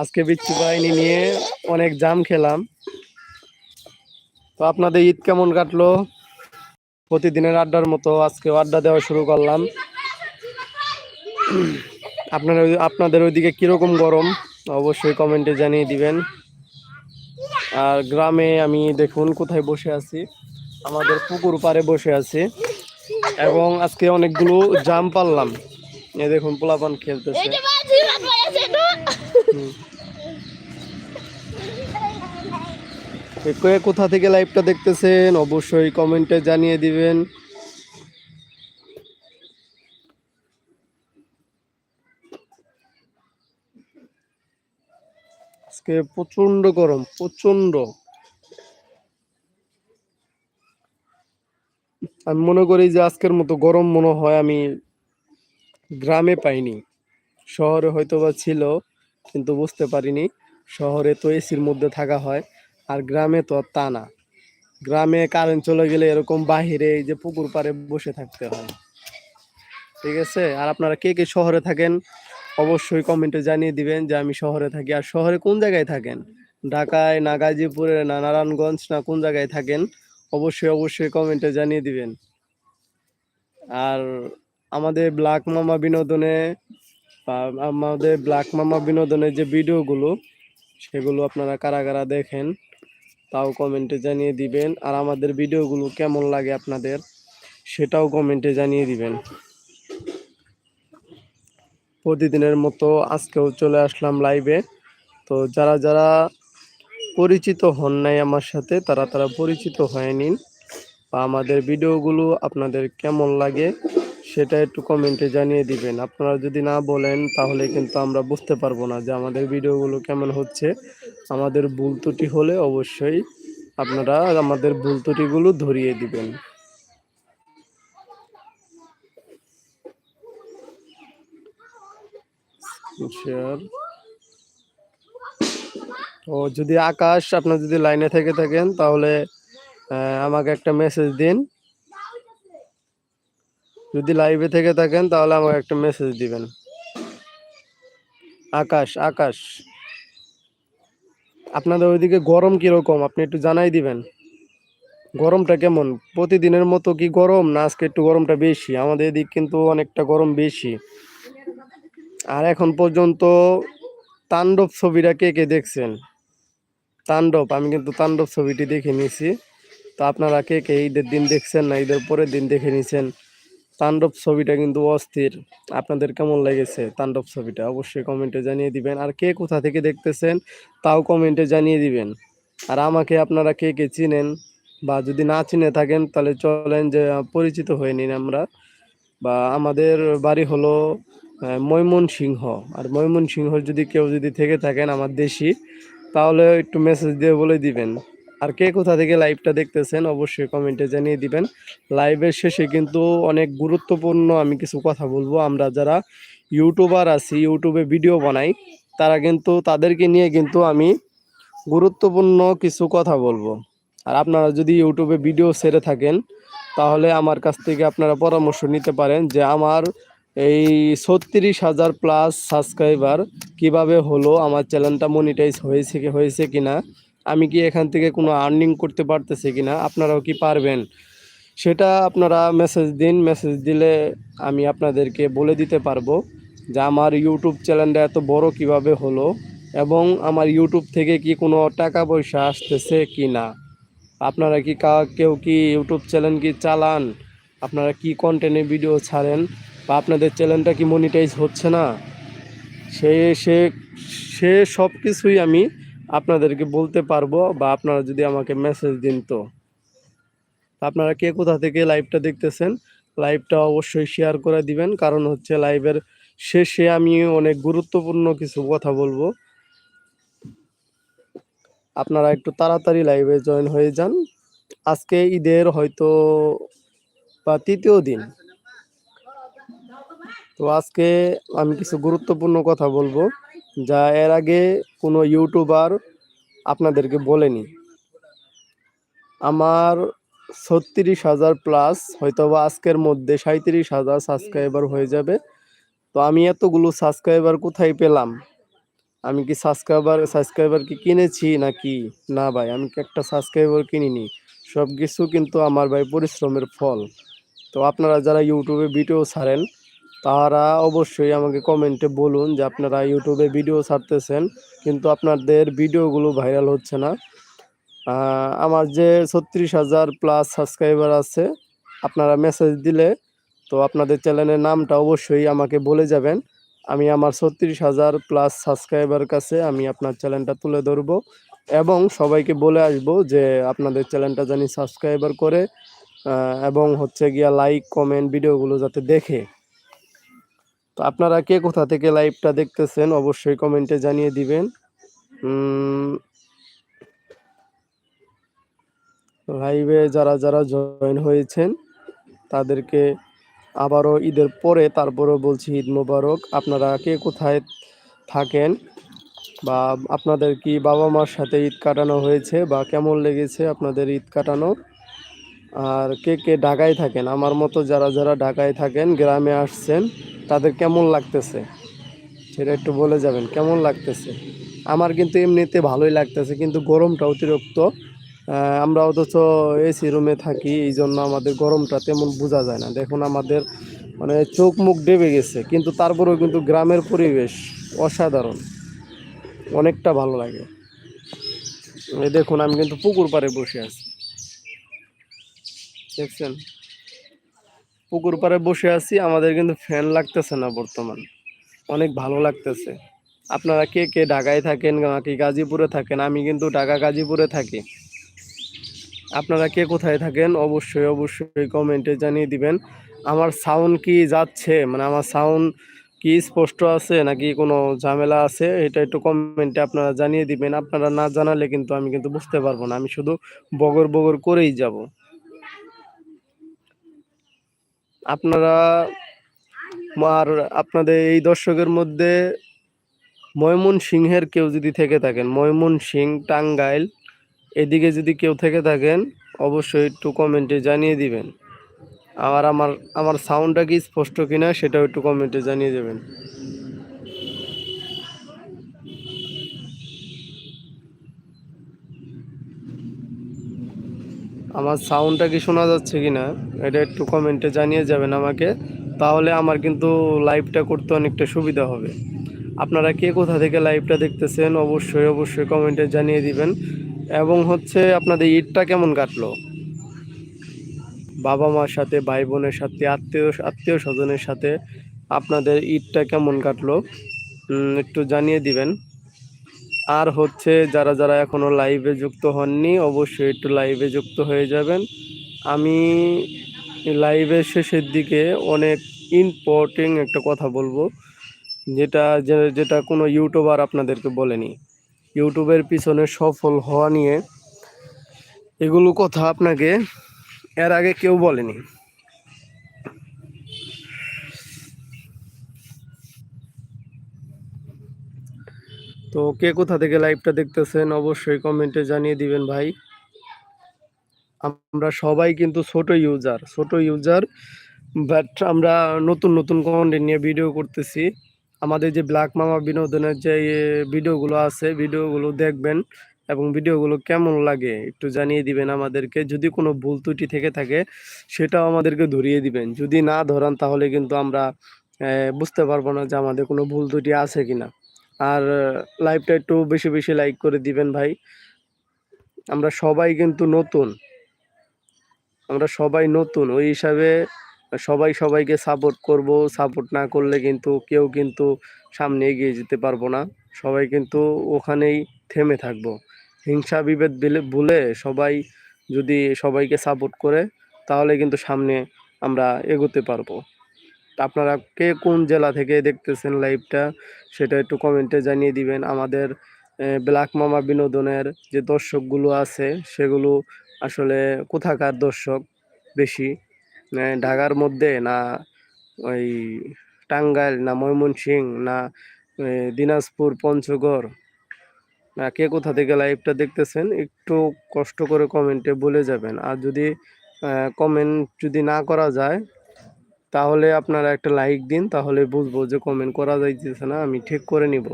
আজকে বিচ্ছু বাহিনী নিয়ে অনেক জাম খেলাম। তো আপনাদের ঈদ কেমন কাটলো? প্রতিদিনের আড্ডার মতো আজকে আড্ডা দেওয়া শুরু করলাম। আপনারা আপনাদের ওইদিকে কীরকম গরম? অবশ্যই কমেন্টে জানিয়ে দিবেন। আর গ্রামে আমি দেখুন কোথায় বসে আছি। আমাদের পুকুর পাড়ে বসে আছি। এবং আজকে অনেকগুলো জাম পারলাম এ দেখুন পোলাপান খেলতেছে। কোথা থেকে লাইভটা দেখতেছেন, অবশ্যই কমেন্টে জানিয়ে দিবেন। আজকে প্রচণ্ড গরম প্রচণ্ড আমি মনে করি যে আজকের মতো গরম মনে হয় আমি গ্রামে পাইনি, শহরে হয়তো বা ছিল। কিন্তু বুঝতে পারিনি। শহরে তো এসির মধ্যে থাকা হয়, আর গ্রামে তো তা না। গ্রামে কারেন্ট চলে গেলে এরকম বাহিরে এই যে পুকুর পাড়ে বসে থাকতে হয়। ঠিক আছে? আর আপনারা কে কে শহরে থাকেন, অবশ্যই কমেন্টে জানিয়ে দিবেন যে আমি শহরে থাকি। আর শহরে কোন জায়গায় থাকেন? ঢাকায় না গাজীপুরে, না নারায়ণগঞ্জ, না কোন জায়গায় থাকেন? অবশ্যই অবশ্যই কমেন্টে জানিয়ে দিবেন। আর আমাদের ব্ল্যাক মামা বিনোদনে আমাদের ব্ল্যাক মামা বিনোদনের যে ভিডিওগুলো, সেগুলো আপনারা কারা কারা দেখেন, তাও কমেন্টে জানিয়ে দিবেন। আর আমাদের ভিডিওগুলো কেমন লাগে আপনাদের, সেটাও কমেন্টে জানিয়ে দিবেন। প্রতিদিনের মতো আজকেও চলে আসলাম লাইভে তো যারা যারা পরিচিত হন নাই আমার সাথে, তারা তারা পরিচিত হয়ে নিন। বা আমাদের ভিডিওগুলো আপনাদের কেমন লাগে সেটা একটু কমেন্টে জানিয়ে দিবেন। আপনারা যদি না বলেন, তাহলে কিন্তু আমরা বুঝতে পারব না যে আমাদের ভিডিওগুলো কেমন হচ্ছে। আমাদের ভুল ত্রুটি হলে অবশ্যই আপনারা আমাদের ভুল ত্রুটিগুলো ধরিয়ে দিবেন। শেয়ার তো যদি আকাশ, আপনার যদি লাইনে থেকে থাকেন, তাহলে আমাকে একটা মেসেজ দিন। যদি লাইভে থেকে থাকেন, তাহলে আমাকে একটা মেসেজ দিবেন। আকাশ আকাশ। আপনাদের ওইদিকে গরম কীরকম? আপনি একটু জানাই দিবেন। গরমটা কেমন? প্রতিদিনের মতো কি গরম? না, আজকে একটু গরমটা বেশি। আমাদের এদিক কিন্তু অনেকটা গরম বেশি। আর এখন পর্যন্ত তাণ্ডব ছবিটা কে কে দেখছেন? তাণ্ডব, আমি কিন্তু তাণ্ডব ছবিটি দেখে নিয়েছি। তো আপনারা কে কে ঈদের দিন দেখছেন না, ঈদের পরের দিন দেখে নিয়েছেন? তাণ্ডব ছবিটা কিন্তু অস্থির। আপনাদের কেমন লেগেছে তাণ্ডব ছবিটা? অবশ্যই কমেন্টে জানিয়ে দিবেন। আর কে কোথা থেকে দেখতেছেন তাও কমেন্টে জানিয়ে দিবেন। আর আমাকে আপনারা কে কে চিনেন বা যদি না চিনে থাকেন তাহলে চলেন যে, পরিচিত হয়ে নিন আমরা। বা আমাদের বাড়ি হলো ময়মনসিংহ। আর ময়মনসিংহ যদি কেউ যদি থেকে থাকেন, আমার দেশি, তাহলে একটু মেসেজ দিয়ে বলে দিবেন। আর কে কোথা থেকে লাইভটা দেখতেছেন অবশ্যই কমেন্টে জানিয়ে দিবেন। লাইভের শেষে কিন্তু অনেক গুরুত্বপূর্ণ আমি কিছু কথা বলব। আমরা যারা ইউটিউবার আছি ইউটিউবে ভিডিও বানাই, তারা কিন্তু, তাদেরকে নিয়ে কিন্তু আমি গুরুত্বপূর্ণ কিছু কথা বলব। আর আপনারা যদি ইউটিউবে ভিডিও ছেড়ে থাকেন, তাহলে আমার কাছ থেকে আপনারা পরামর্শ নিতে পারেন যে আমার এই ছত্রিশ হাজার প্লাস সাবস্ক্রাইবার কীভাবে হলো, আমার চ্যানেলটা মনিটাইজ হয়েছে কি, হয়েছে কিনা। আমি কি এখান থেকে কোনো আর্নিং করতে পারতেছি কি না আপনারাও কি পারবেন? সেটা আপনারা মেসেজ দিন মেসেজ দিলে আমি আপনাদেরকে বলে দিতে পারব যে আমার ইউটিউব চ্যানেলটা এত বড় কীভাবে হলো এবং আমার ইউটিউব থেকে কি কোনো টাকা পয়সা আসতেছে কি না আপনারা কি কেউ কি ইউটিউব চ্যানেল কি চালান? আপনারা কি কন্টেন্টে ভিডিও ছাড়েন? বা আপনাদের চ্যানেলটা কি মনিটাইজ হচ্ছে না? সে সে সে সব কিছুই আমি আপনাদেরকে বলতে পারব বা আপনারা যদি আমাকে মেসেজ দিন তো। আপনারা কে কোথা থেকে লাইভটা দেখতেছেন? লাইভটা অবশ্যই শেয়ার করে দিবেন, কারণ হচ্ছে লাইভের শেষে আমি অনেক গুরুত্বপূর্ণ কিছু কথা বলব। আপনারা একটু তাড়াতাড়ি লাইভে জয়েন হয়ে যান। আজকে ঈদের হয়তো বা তৃতীয় দিন। তো আজকে আমি কিছু গুরুত্বপূর্ণ কথা বলব। যা এর আগে কোনো ইউটিউবার আপনাদেরকে বলেনি। আমার ছত্রিশ হাজার প্লাস হয়তো বা আজকের মধ্যে সাঁত্রিশ হাজার সাবস্ক্রাইবার হয়ে যাবে। তো আমি এতগুলো সাবস্ক্রাইবার কোথায় পেলাম? আমি কি সাবস্ক্রাইবার সাবস্ক্রাইবার কি কিনেছি নাকি? না ভাই, আমি কি একটা সাবস্ক্রাইবার কিনিনি? সব কিছু কিন্তু আমার ভাই পরিশ্রমের ফল। তো আপনারা যারা ইউটিউবে ভিডিও ছাড়েন তারা অবশ্যই আমাকে কমেন্টে বলুন যে আপনারা ইউটিউবে ভিডিও ছাড়তেছেন, কিন্তু আপনাদের ভিডিওগুলো ভাইরাল হচ্ছে না। আমার যে ছত্রিশ হাজার প্লাস সাবস্ক্রাইবার আছে, আপনারা মেসেজ দিলে তো আপনাদের চ্যানেলের নামটা অবশ্যই আমাকে বলে যাবেন। আমি আমার ছত্রিশ হাজার প্লাস সাবস্ক্রাইবার কাছে আমি আপনার চ্যানেলটা তুলে ধরবো এবং সবাইকে বলে আসব যে আপনাদের চ্যানেলটা জানি সাবস্ক্রাইবার করে এবং হচ্ছে গিয়া লাইক কমেন্ট ভিডিওগুলো যাতে দেখে। তো আপনারা কে কোথা থেকে লাইভটা দেখতেছেন অবশ্যই কমেন্টে জানিয়ে দিবেন। লাইভে যারা যারা জয়েন হয়েছেন, তাদেরকে আবারও ঈদের পরে তারপরও বলছি ঈদ মোবারক। আপনারা কে কোথায় থাকেন বা আপনাদের কি বাবা মার সাথে ঈদ কাটানো হয়েছে বা কেমন লেগেছে আপনাদের ঈদ কাটানো আর কে কে ঢাকায় থাকেন? আমার মতো যারা যারা ঢাকায় থাকেন, গ্রামে আসছেন, তাদের কেমন লাগতেছে? সেটা একটু বলে যাবেন, কেমন লাগতেছে? আমার কিন্তু এমনিতে ভালোই লাগতেছে, কিন্তু গরমটা অতিরিক্ত। আমরা অথচ এসি রুমে থাকি এই জন্য আমাদের গরমটা তেমন বোঝা যায় না। দেখুন আমাদের মানে চোখ মুখ ডেবে গেছে, কিন্তু তারপরেও কিন্তু গ্রামের পরিবেশ অসাধারণ। অনেকটা ভালো লাগে। দেখুন, আমি কিন্তু পুকুর পাড়ে বসে আছি। দেখছেন? পুকুর পাড়ে বসে আছি, আমাদের কিন্তু ফ্যান লাগতেছে না বর্তমান। অনেক ভালো লাগতেছে। আপনারা কে কে ঢাকায় থাকেন নাকি গাজীপুরে থাকেন? আমি কিন্তু ঢাকা, গাজীপুরে থাকি। আপনারা কে কোথায় থাকেন? অবশ্যই অবশ্যই কমেন্টে জানিয়ে দিবেন। আমার সাউন্ড কি যাচ্ছে? মানে আমার সাউন্ড কি স্পষ্ট আছে নাকি কোনো ঝামেলা আছে? এটা একটু কমেন্টে আপনারা জানিয়ে দিবেন। আপনারা না জানালে কিন্তু আমি কিন্তু বুঝতে পারব না। আমি শুধু বগর বগর করেই যাব। আপনারা আর আপনাদের এই দর্শকের মধ্যে ময়মন সিংহের কেউ যদি থেকে থাকেন ময়মন সিং টাঙ্গাইল, এদিকে যদি কেউ থেকে থাকেন, অবশ্যই একটু কমেন্টে জানিয়ে দিবেন। আর আমার আমার সাউন্ডটা কি স্পষ্ট কিনা, সেটাও একটু কমেন্টে জানিয়ে দেবেন। আমার সাউন্ডটা কি শোনা যাচ্ছে কিনা, এটা একটু কমেন্টে জানিয়ে যাবেন আমাকে, তাহলে আমার কিন্তু লাইভটা করতে অনেকটা সুবিধা হবে। আপনারা কে কোথা থেকে লাইভটা দেখতেছেন, অবশ্যই অবশ্যই কমেন্টে জানিয়ে দিবেন। এবং হচ্ছে আপনাদের ঈদটা কেমন কাটলো? বাবা মার সাথে ভাই বোনের সাথে, আত্মীয় আত্মীয় স্বজনের সাথে আপনাদের ঈদটা কেমন কাটলো? একটু জানিয়ে দিবেন। আর হচ্ছে যারা যারা এখনও লাইভে যুক্ত হননি, অবশ্যই একটু লাইভে যুক্ত হয়ে যাবেন। আমি লাইভের শেষের দিকে অনেক ইম্পর্টেন্ট একটা কথা বলব, যেটা যেটা কোনো ইউটিউবার আপনাদেরকে বলেনি। ইউটিউবের পিছনে সফল হওয়া নিয়ে এগুলো কথা আপনাকে এর আগে কেউ বলেনি। তো কে কোথা থেকে লাইভটা দেখতেছেন অবশ্যই কমেন্টে জানিয়ে দিবেন ভাই। আমরা সবাই কিন্তু ছোট ইউজার ছোট ইউজার বাট আমরা নতুন নতুন কন্টেন্ট নিয়ে ভিডিও করতেছি। আমাদের যে ব্ল্যাক মামা বিনোদনের যে ভিডিওগুলো আছে ভিডিওগুলো দেখবেন এবং ভিডিওগুলো কেমন লাগে একটু জানিয়ে দিবেন আমাদেরকে। যদি কোনো ভুল ত্রুটি থেকে থাকে, সেটাও আমাদেরকে ধরিয়ে দিবেন। যদি না ধরান, তাহলে কিন্তু আমরা বুঝতে পারব না যে আমাদের কোনো ভুল ত্রুটি আছে কিনা। আর লাইভটা একটু বেশি বেশি লাইক করে দিবেন ভাই। আমরা সবাই কিন্তু নতুন। আমরা সবাই নতুন। ওই হিসাবে সবাই সবাইকে সাপোর্ট করব। সাপোর্ট না করলে কিন্তু কেউ কিন্তু সামনে এগিয়ে যেতে পারব না। সবাই কিন্তু ওখানেই থেমে থাকব। হিংসা, বিভেদ ভুলে সবাই যদি সবাইকে সাপোর্ট করে, তাহলে কিন্তু সামনে আমরা এগোতে পারব। আপনারা কে কোন জেলা থেকে দেখতেছেন লাইভটা সেটা একটু কমেন্টে জানিয়ে দিবেন। আমাদের ব্ল্যাক মামা বিনোদনের যে দর্শকগুলো আছে, সেগুলো আসলে কোথাকার দর্শক বেশি? ঢাকার মধ্যে না ওই টাঙ্গাইল না ময়মনসিং না দিনাজপুর, পঞ্চগড়? না কে কোথা থেকে লাইভটা দেখতেছেন, একটু কষ্ট করে কমেন্টে বলে যাবেন। আর যদি কমেন্ট যদি না করা যায় তাহলে আপনারা একটা লাইক দিন, তাহলে বুঝব যে কমেন্ট করা যাইতেছে না, আমি ঠিক করে নিব।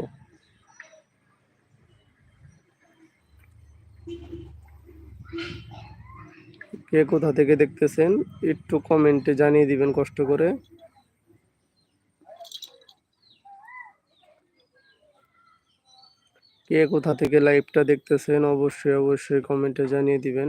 কে কোথা থেকে দেখতেছেন, একটু কমেন্টে জানিয়ে দিবেন কষ্ট করে। কে কোথা থেকে লাইভটা দেখতেছেন, অবশ্যই অবশ্যই কমেন্টে জানিয়ে দিবেন।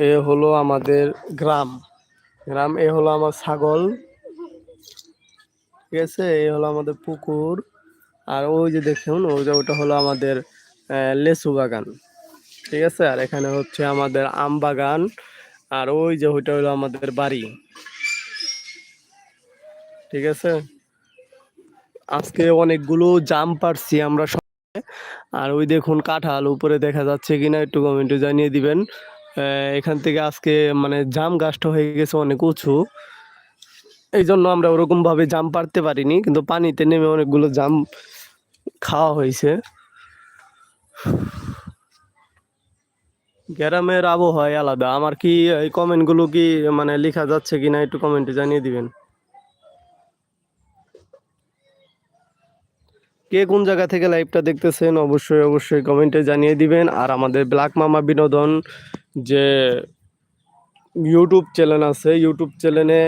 এ হলো আমাদের গ্রাম। গ্রাম, এ হলো আমার ছাগল। ঠিক আছে? এই হলো আমাদের পুকুর। আর ওই যে দেখুন, ওই যে ওটা হলো আমাদের লেচু বাগান। ঠিক আছে? আর এখানে হচ্ছে আমাদের আম বাগান। আর ওই যে ওইটা হলো আমাদের বাড়ি। ঠিক আছে? আজকে অনেকগুলো জাম পারছি আমরা সবাই। আর ওই দেখুন কাঁঠাল, উপরে দেখা যাচ্ছে কিনা একটু কমেন্টে জানিয়ে দিবেন। এখান থেকে আজকে মানে জাম গাছটা হয়ে গেছে অনেক উঁচু। এই জন্য আমরা ওরকম ভাবে জাম পারতে পারিনি, কিন্তু পানিতে নেমে অনেকগুলো জাম খাওয়া হয়েছে। গ্রামের আবহাওয়া আলাদা। আমার কি এই কমেন্টগুলো কি মানে লেখা যাচ্ছে কিনা একটু কমেন্টে জানিয়ে দিবেন। কে কোন জায়গা থেকে লাইভটা দেখতেছেন অবশ্যই অবশ্যই কমেন্টে জানিয়ে দিবেন। আর আমাদের ব্ল্যাক মামা বিনোদন যে ইউটিউব চ্যানেল আছে ইউটিউব চ্যানেলে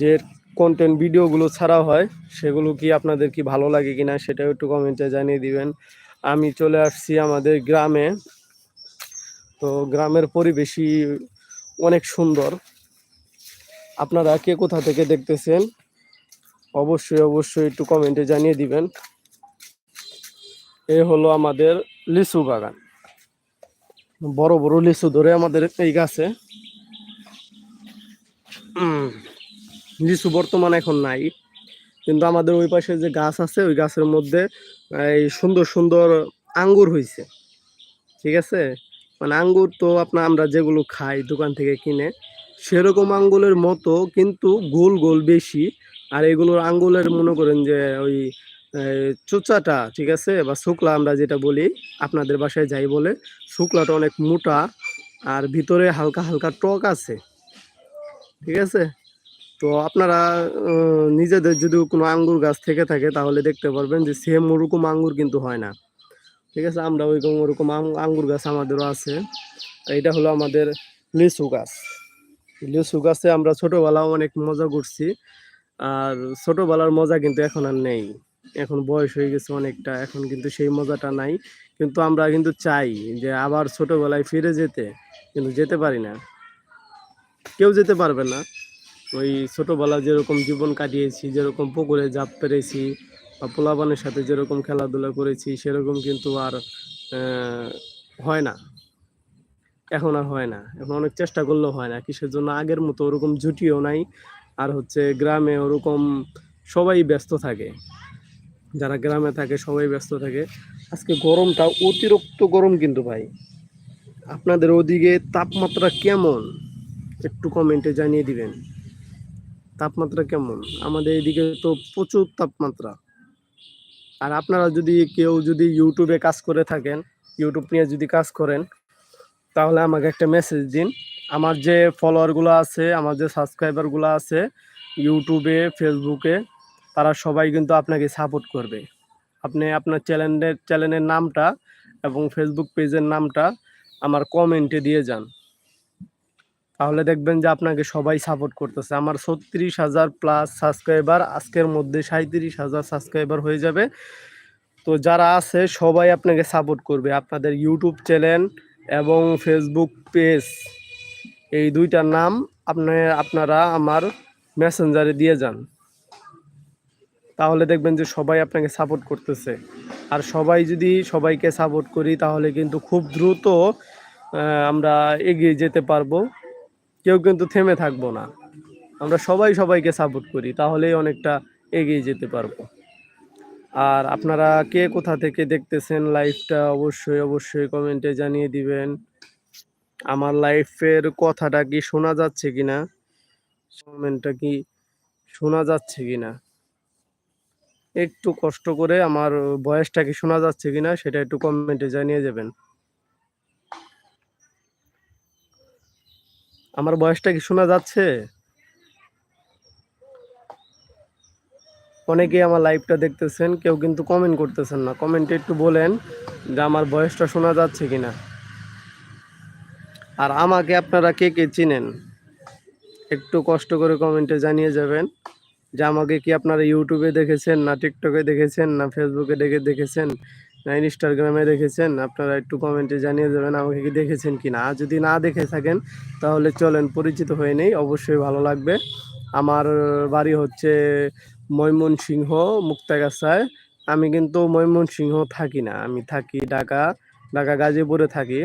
যে কন্টেন্ট ভিডিওগুলো ছাড়া হয়, সেগুলো কি আপনাদের কি ভালো লাগে কিনা সেটাও একটু কমেন্টে জানিয়ে দিবেন। আমি চলে আসছি আমাদের গ্রামে। তো গ্রামের পরিবেশই অনেক সুন্দর। আপনারা কে কোথা থেকে দেখতেছেন, অবশ্যই অবশ্যই একটু কমেন্টে জানিয়ে দিবেন। এ হলো আমাদের লিচু বাগান। বড় বড় লিচু ধরে আমাদের এই গাছে। লিচু বর্তমান এখন নাই। কিন্তু আমাদের ওই পাশে যে গাছ আছে, ওই গাছের মধ্যে এই সুন্দর সুন্দর আঙ্গুর হয়েছে ঠিক আছে? মানে আঙ্গুর তো আপনার আমরা যেগুলো খাই দোকান থেকে কিনে, সেরকম আঙ্গুলের মতো কিন্তু গোল গোল বেশি। আর এগুলোর আঙ্গুলের মনে করেন যে ওই চোচাটা, ঠিক আছে? বা শুকলা আমরা যেটা বলি, আপনাদের বাসায় যাই বলে, শুকলাটা অনেক মোটা আর ভিতরে হালকা হালকা টক আছে। ঠিক আছে? তো আপনারা নিজেদের যদি কোনো আঙ্গুর গাছ থেকে থাকে তাহলে দেখতে পারবেন যে সেম ওরকম আঙ্গুর কিন্তু হয় না। ঠিক আছে, আমরা ওইরকম ওরকম আঙ্গুর গাছ আমাদেরও আছে। এটা হলো আমাদের লিচু গাছ। লিচু গাছে আমরা ছোটবেলাও অনেক মজা করছি, আর ছোটোবেলার মজা কিন্তু এখন আর নেই। এখন বয়স হয়ে গেছে অনেকটা, এখন কিন্তু সেই মজাটা নাই। কিন্তু আমরা কিন্তু চাই যে আবার ছোটোবেলায় ফিরে যেতে, কিন্তু যেতে পারি না। কেউ যেতে পারবে না। ওই ছোটবেলা যেরকম জীবন কাটিয়েছি, যেরকম পুকুরে জাপ পেরেছি বা পোলাপানের সাথে যেরকম খেলাধুলা করেছি, সেরকম কিন্তু আর হয় না। এখন আর হয় না। এখন অনেক চেষ্টা করলেও হয় না। কিসের জন্য? আগের মতো ওরকম জুটিও নাই। আর হচ্ছে গ্রামে ওরকম সবাই ব্যস্ত থাকে। যারা গ্রামে থাকে সবাই ব্যস্ত থাকে। আজকে গরমটা অতিরিক্ত গরম কিন্তু ভাই। আপনাদের ওদিকে তাপমাত্রা কেমন? একটু কমেন্টে জানিয়ে দিবেন। তাপমাত্রা কেমন? আমাদের এদিকে তো প্রচুর তাপমাত্রা। আর আপনারা যদি কেউ যদি ইউটিউবে কাজ করে থাকেন, ইউটিউব নিয়ে যদি কাজ করেন, তাহলে আমাকে একটা মেসেজ দিন। আমার যে ফলোয়ারগুলো আছে, আমার যে সাবস্ক্রাইবারগুলো আছে, ইউটিউবে, ফেসবুকে, তারা সবাই কিন্তু আপনাকে সাপোর্ট করবে। আপনি আপনার চ্যানেলের চ্যানেলের নামটা এবং ফেসবুক পেজের নামটা আমার কমেন্টে দিয়ে যান। তাহলে দেখবেন যে আপনাকে সবাই সাপোর্ট করতেছে। আমার ছত্রিশ হাজার প্লাস সাবস্ক্রাইবার আজকের মধ্যে সাঁত্রিশ হাজার সাবস্ক্রাইবার হয়ে যাবে। তো যারা আছে, সবাই আপনাকে সাপোর্ট করবে। আপনাদের ইউটিউব চ্যানেল এবং ফেসবুক পেজ এই দুইটার নাম আপনি, আপনারা আমার মেসেঞ্জারে দিয়ে যান। তাহলে দেখবেন যে সবাই আপনাকে সাপোর্ট করতেছে। আর সবাই যদি সবাইকে সাপোর্ট করি, তাহলে কিন্তু খুব দ্রুত আমরা এগিয়ে যেতে পারব। কেউ কিন্তু থেমে থাকব না। আমরা সবাই সবাইকে সাপোর্ট করি, তাহলেই অনেকটা এগিয়ে যেতে পারব। আর আপনারা কে কোথা থেকে দেখতেছেন লাইভটা অবশ্যই অবশ্যই কমেন্টে জানিয়ে দিবেন। আমার লাইফের কথাটা কি শোনা যাচ্ছে কিনা? কমেন্টটা কি শোনা যাচ্ছে কিনা? একটু কষ্ট করে আমার ভয়েসটা কি শোনা যাচ্ছে কিনা, সেটা একটু কমেন্টে জানিয়ে যাবেন আমার বয়সটা কি শোনা যাচ্ছে? অনেকেই আমার লাইভটা দেখতেছেন, কেউ কিন্তু কমেন্ট করতেছেন না। কমেন্টে একটু বলেন যে আমার বয়সটা শোনা যাচ্ছে কিনা। আর আমাকে আপনারা কে কে চিনেন? একটু কষ্ট করে কমেন্টে জানিয়ে যাবেন যে আমাকে কি আপনারা ইউটিউবে দেখেছেন, না টিকটকে দেখেছেন, না ফেসবুকে দেখে দেখেছেন? ইনস্টাগ্রামে দেখেছেন, আপনারা একটু কমেন্টে জানিয়ে যাবেন আমাকে কি দেখেছেন কি না যদি না দেখে থাকেন, তাহলে চলেন, পরিচিত হয়ে নেই, অবশ্যই ভালো লাগবে। আমার বাড়ি হচ্ছে ময়মনসিংহ, মুক্তাগাছায়। আমি কিন্তু ময়মনসিংহ থাকি না, আমি থাকি ঢাকা ঢাকা গাজীপুরে থাকি।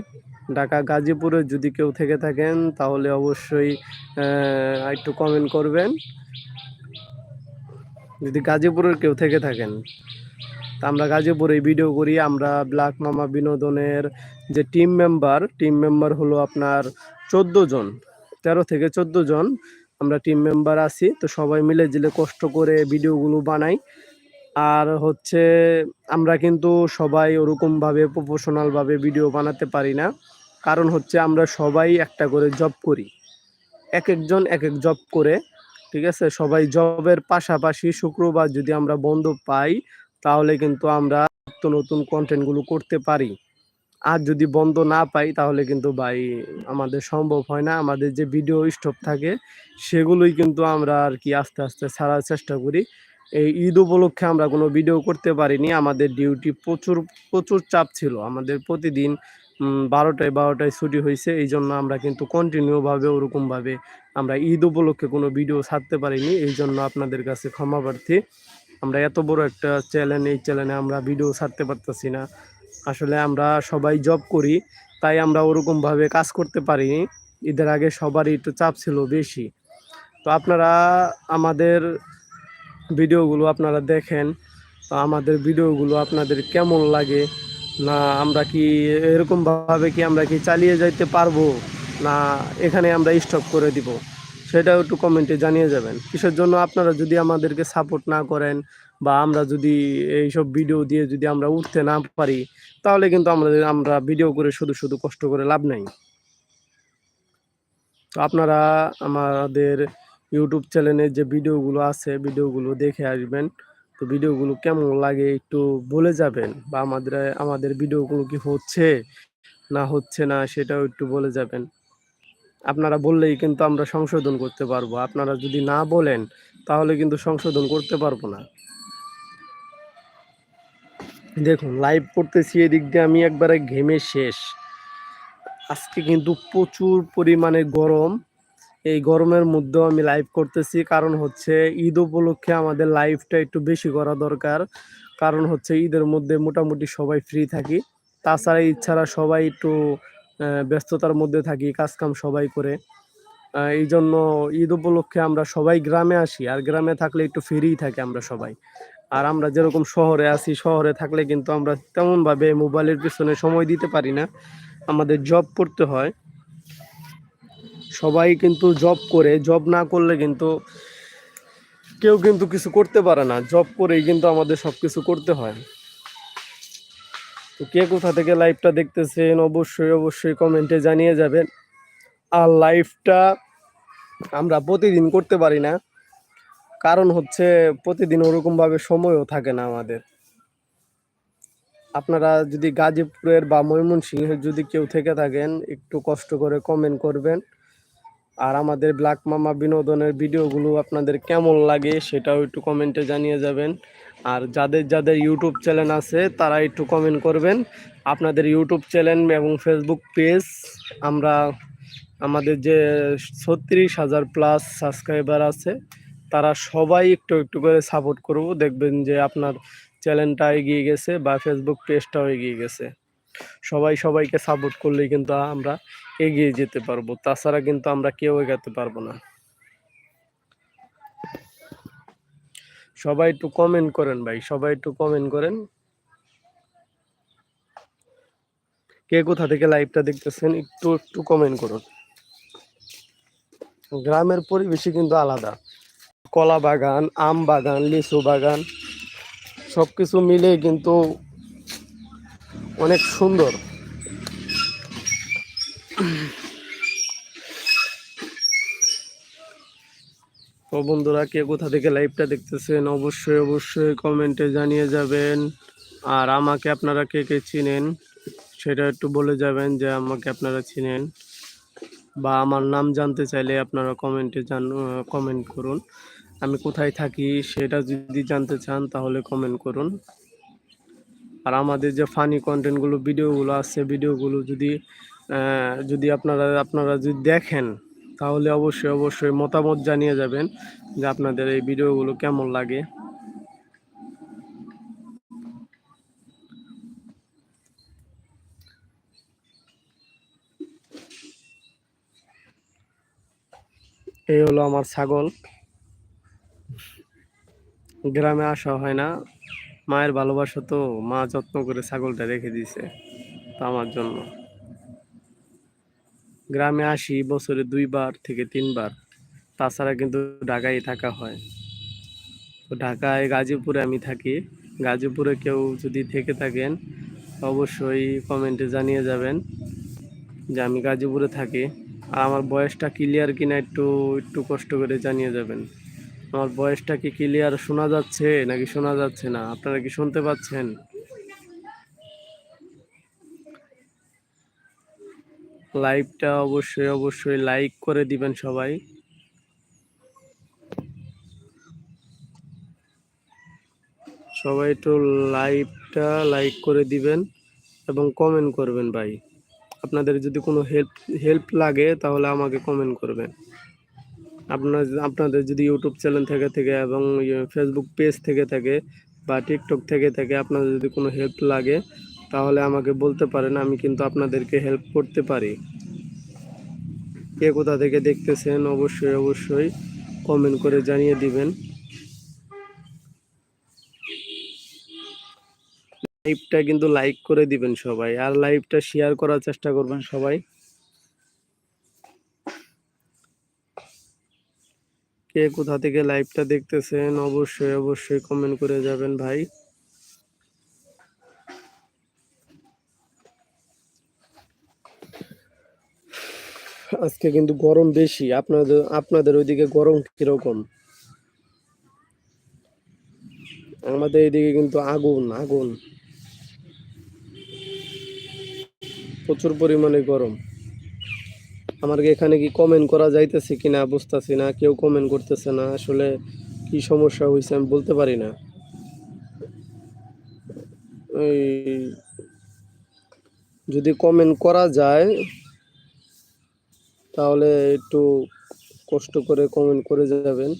ঢাকা গাজীপুরে যদি কেউ থেকে থাকেন, তাহলে অবশ্যই একটু কমেন্ট করবেন। যদি গাজীপুরের কেউ থেকে থাকেন। তা আমরা গাজীপুরে ভিডিও করি। আমরা ব্ল্যাক মামা বিনোদনের যে টিম মেম্বার টিম মেম্বার হলো আপনার চোদ্দ জন, তেরো থেকে চোদ্দ জন আমরা টিম মেম্বার আছি। তো সবাই মিলে জিলে কষ্ট করে ভিডিওগুলো বানাই। আর হচ্ছে আমরা কিন্তু সবাই ওরকমভাবে প্রফেশনালভাবে ভিডিও বানাতে পারি না। কারণ হচ্ছে আমরা সবাই একটা করে জব করি। এক একজন এক এক জব করে, ঠিক আছে? সবাই জবের পাশাপাশি শুক্রবার যদি আমরা বন্ধ পাই তাহলে কিন্তু আমরা নিত্য নতুন কন্টেন্টগুলো করতে পারি। আর যদি বন্ধ না পাই, তাহলে কিন্তু ভাই আমাদের সম্ভব হয় না। আমাদের যে ভিডিও স্টপ থাকে, সেগুলোই কিন্তু আমরা আর কি আস্তে আস্তে ছাড়ার চেষ্টা করি। এই ঈদ উপলক্ষে আমরা কোনো ভিডিও করতে পারিনি। আমাদের ডিউটি প্রচুর প্রচুর চাপ ছিল। আমাদের প্রতিদিন বারোটায় বারোটায় ছুটি হয়েছে। এই জন্য আমরা কিন্তু কন্টিনিউভাবে ওরকমভাবে আমরা ঈদ উপলক্ষে কোনো ভিডিও ছাড়তে পারিনি। এই জন্য আপনাদের কাছে ক্ষমা প্রার্থী। আমরা এত বড় একটা চ্যানেল এই চ্যানেলে আমরা ভিডিও ছাড়তে পারতেছি না। আসলে আমরা সবাই জব করি, তাই আমরা ওরকমভাবে কাজ করতে পারিনি। ঈদের আগে সবারই একটু চাপ ছিল বেশি। তো আপনারা আমাদের ভিডিওগুলো আপনারা দেখেন, তো আমাদের ভিডিওগুলো আপনাদের কেমন লাগে? না, আমরা কি এরকমভাবে কি আমরা কি চালিয়ে যাইতে পারব? না, এখানে আমরা স্টপ করে দিব। সেটাও একটু কমেন্টে জানিয়ে যাবেন। কিসের জন্য আপনারা যদি আমাদেরকে সাপোর্ট না করেন বা আমরা যদি এইসব ভিডিও দিয়ে যদি আমরা উঠতে না পারি, তাহলে কিন্তু আমরা আমরা ভিডিও করে শুধু শুধু কষ্ট করে লাভ নাই। তো আপনারা আমাদের ইউটিউব চ্যানেলে যে ভিডিওগুলো আছে ভিডিওগুলো দেখে আসবেন। তো ভিডিওগুলো কেমন লাগে একটু বলে যাবেন বা আমাদের আমাদের ভিডিওগুলো কি হচ্ছে না হচ্ছে না সেটাও একটু বলে যাবেন। আপনারা বললেই কিন্তু আমরা সংশোধন করতে পারব। আপনারা যদি না বলেন, তাহলে কিন্তু সংশোধন করতে পারব না। দেখুন লাইভ করতেছি এদিক দিয়ে আমি একবারে ঘেমে শেষ। আজকে কিন্তু প্রচুর পরিমাণে গরম। এই গরমের মধ্যেও আমি লাইভ করতেছি। কারণ হচ্ছে ঈদ উপলক্ষে আমাদের লাইভটা একটু বেশি করা দরকার। কারণ হচ্ছে ঈদের মধ্যে মোটামুটি সবাই ফ্রি থাকি। তাছাড়া ছাড়া সবাই একটু ব্যস্ততার মধ্যে থাকি, কাজকাম সবাই করে। এই জন্য ঈদ উপলক্ষে আমরা সবাই গ্রামে আসি, আর গ্রামে থাকলে একটু ফ্রি থাকে আমরা সবাই। আর আমরা যেরকম শহরে আছি, শহরে থাকলে কিন্তু আমরা তেমনভাবে মোবাইলের পিছনে সময় দিতে পারি না। আমাদের জব করতে হয়। সবাই কিন্তু জব করে জব না করলে কিন্তু কেউ কিন্তু কিছু করতে পারে না। জব করেই কিন্তু আমাদের সব কিছু করতে হয়। তো কে কোথা থেকে লাইভটা দেখতেছেন, অবশ্যই অবশ্যই কমেন্টে জানিয়ে যাবেন। আর লাইভটা আমরা প্রতিদিন করতে পারি না। কারণ হচ্ছে প্রতিদিন ওরকমভাবে সময়ও থাকে না আমাদের। আপনারা যদি গাজীপুরের বা ময়মনসিংহের যদি কেউ থেকে থাকেন, একটু কষ্ট করে কমেন্ট করবেন। আর আমাদের ব্ল্যাক মামা বিনোদনের ভিডিওগুলো আপনাদের কেমন লাগে, সেটাও একটু কমেন্টে জানিয়ে যাবেন। আর যাদের যাদের ইউটিউব চ্যানেল আছে, তারা একটু কমেন্ট করবেন। আপনাদের ইউটিউব চ্যানেল এবং ফেসবুক পেজ আমরা আমাদের যে ছত্রিশ হাজার প্লাস সাবস্ক্রাইবার আছে, তারা সবাই একটু একটু করে সাপোর্ট করব। দেখবেন যে আপনার চ্যানেলটা এগিয়ে গেছে বা ফেসবুক পেজটাও এগিয়ে গেছে। সবাই সবাইকে সাপোর্ট করলেই কিন্তু আমরা এগিয়ে যেতে পারব। তাছাড়া কিন্তু আমরা কেউ এগাতে পারব না। সবাই একটু কমেন্ট করেন ভাই, সবাই একটু কমেন্ট করেন। কে কোথা থেকে লাইভটা দেখতেছেন, একটু একটু কমেন্ট করুন। গ্রামের পরিবেশই কিন্তু আলাদা। কলা বাগান, আম বাগান, লিচু বাগান সব কিছু মিলে কিন্তু অনেক সুন্দর। তো বন্ধুরা কে কোথা থেকে লাইভটা দেখতেছেন, অবশ্যই অবশ্যই কমেন্টে জানিয়ে যাবেন। আর আমাকে আপনারা কে কে চিনেন, সেটা একটু বলে যাবেন যে আমাকে আপনারা চিনেন। বা আমার নাম জানতে চাইলে আপনারা কমেন্টে জান কমেন্ট করুন। আমি কোথায় থাকি সেটা যদি জানতে চান তাহলে কমেন্ট করুন। আর আমাদের যে ফানি কন্টেন্টগুলো ভিডিওগুলো আছে ভিডিওগুলো যদি যদি আপনারা আপনারা যদি দেখেন তাহলে অবশ্যই অবশ্যই মতামত জানিয়ে যাবেন যে আপনাদের এই ভিডিওগুলো কেমন লাগে। এই হলো আমার ছাগল। গ্রামে আসা হয় না। মায়ের ভালোবাসা তো মা যত্ন করে ছাগলটা রেখে দিয়েছে। তো আমার জন্য। গ্রামে আসি বছরে দুইবার থেকে তিনবার। তাছাড়া কিন্তু ঢাকায় থাকা হয়। তো ঢাকায় গাজীপুরে আমি থাকি। গাজীপুরে কেউ যদি থেকে থাকেন, অবশ্যই কমেন্টে জানিয়ে যাবেন যে আমি গাজীপুরে থাকি। আর আমার বয়সটা ক্লিয়ার কিনা একটু একটু কষ্ট করে জানিয়ে যাবেন। আমার বয়সটা কি ক্লিয়ার শোনা যাচ্ছে নাকি শোনা যাচ্ছে না? আপনারা কি শুনতে পাচ্ছেন? লাইভটা অবশ্যই অবশ্যই লাইক করে দিবেন সবাই। সবাই একটু লাইভটা লাইক করে দিবেন এবং কমেন্ট করবেন ভাই। আপনাদের যদি কোনো হেল্প হেল্প লাগে তাহলে আমাকে কমেন্ট করবেন। আপনার, আপনাদের যদি ইউটিউব চ্যানেল থেকে থেকে এবং ফেসবুক পেজ থেকে, থাকে বা টিকটক থেকে, থাকে আপনাদের যদি কোনো হেল্প লাগে তাহলে আমাকে বলতে পারেন, আমি কিন্তু আপনাদেরকে হেল্প করতে পারি। কে কোথা থেকে দেখতেছেন, অবশ্যই অবশ্যই কমেন্ট করে জানিয়ে দিবেন। লাইভটা কিন্তু লাইক করে দিবেন সবাই, আর লাইভটা শেয়ার করার চেষ্টা করবেন সবাই। কে কোথা থেকে লাইভটা দেখতেছেন, অবশ্যই অবশ্যই কমেন্ট করে যাবেন ভাই। আজকে কিন্তু গরম বেশি। আপনাদের আপনাদের ওইদিকে গরম কীরকম? আমাদের এইদিকে কিন্তু আগুন আগুন। প্রচুর পরিমাণে গরম। আমার এখানে কি কমেন্ট করা যাইতেছে কিনা বুঝতেছি না, কেউ কমেন্ট করতেছে না। আসলে কি সমস্যা হয়েছে আমি বলতে পারি না। যদি কমেন্ট করা যায় তাহলে একটু কষ্ট করে কমেন্ট করে যাবেন।